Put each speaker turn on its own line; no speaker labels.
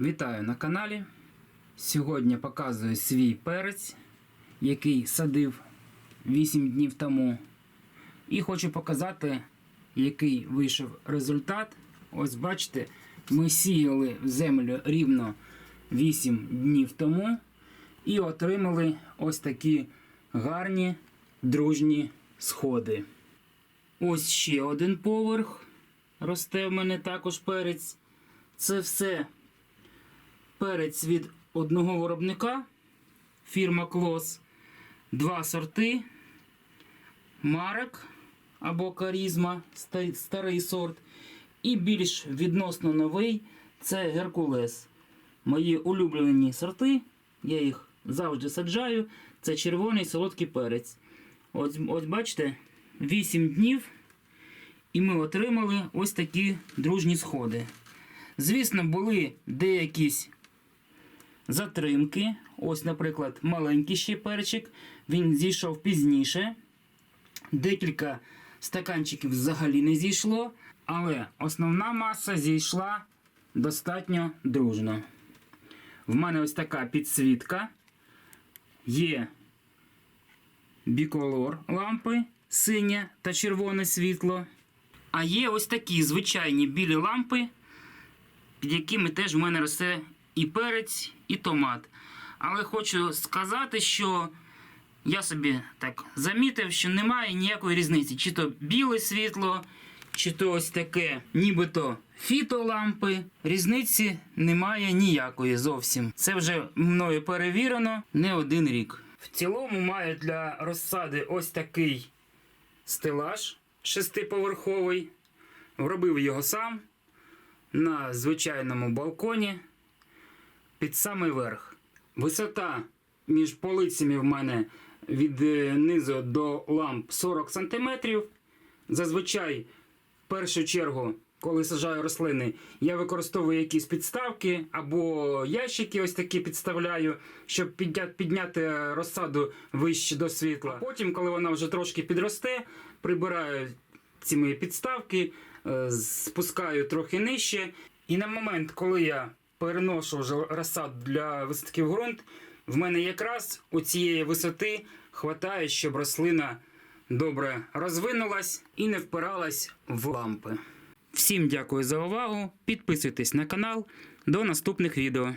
Вітаю на каналі. Сьогодні показую свій перець, який садив 8 днів тому. І хочу показати, який вийшов результат. Ось бачите, ми сіяли в землю рівно 8 днів тому і отримали ось такі гарні дружні сходи. Ось ще один поверх. Росте в мене також перець. Це все перець від одного виробника, фірма Клос, два сорти, Марек або Карізма, старий сорт, і більш відносно новий це Геркулес. Мої улюблені сорти, я їх завжди саджаю. Це червоний солодкий перець. Ось, ось бачите, 8 днів, і ми отримали ось такі дружні сходи. Звісно, були деякі затримки. Ось, наприклад, маленький ще перчик, він зійшов пізніше. Декілька стаканчиків взагалі не зійшло, але основна маса зійшла достатньо дружно. В мене ось така підсвітка. Є біколор лампи, синє та червоне світло. А є ось такі звичайні білі лампи, під якими теж в мене росте і перець, і томат. Але хочу сказати, що я собі так замітив, що немає ніякої різниці. Чи то біле світло, чи то ось таке, нібито фітолампи. Різниці немає ніякої зовсім. Це вже мною перевірено не один рік. В цілому маю для розсади ось такий стелаж шестиповерховий. Вробив його сам на звичайному балконі під самий верх. Висота між полицями в мене від е, низу до ламп 40 см. Зазвичай, в першу чергу, коли сажаю рослини, я використовую якісь підставки або ящики ось такі підставляю, щоб підняти розсаду вище до світла. Потім, коли вона вже трошки підросте, прибираю ці мої підставки, е, спускаю трохи нижче. І на момент, коли я переношу вже розсад для висадки в ґрунт, в мене якраз у цієї висоти хватає, щоб рослина добре розвинулась і не впиралась в лампи. Всім дякую за увагу. Підписуйтесь на канал. До наступних відео.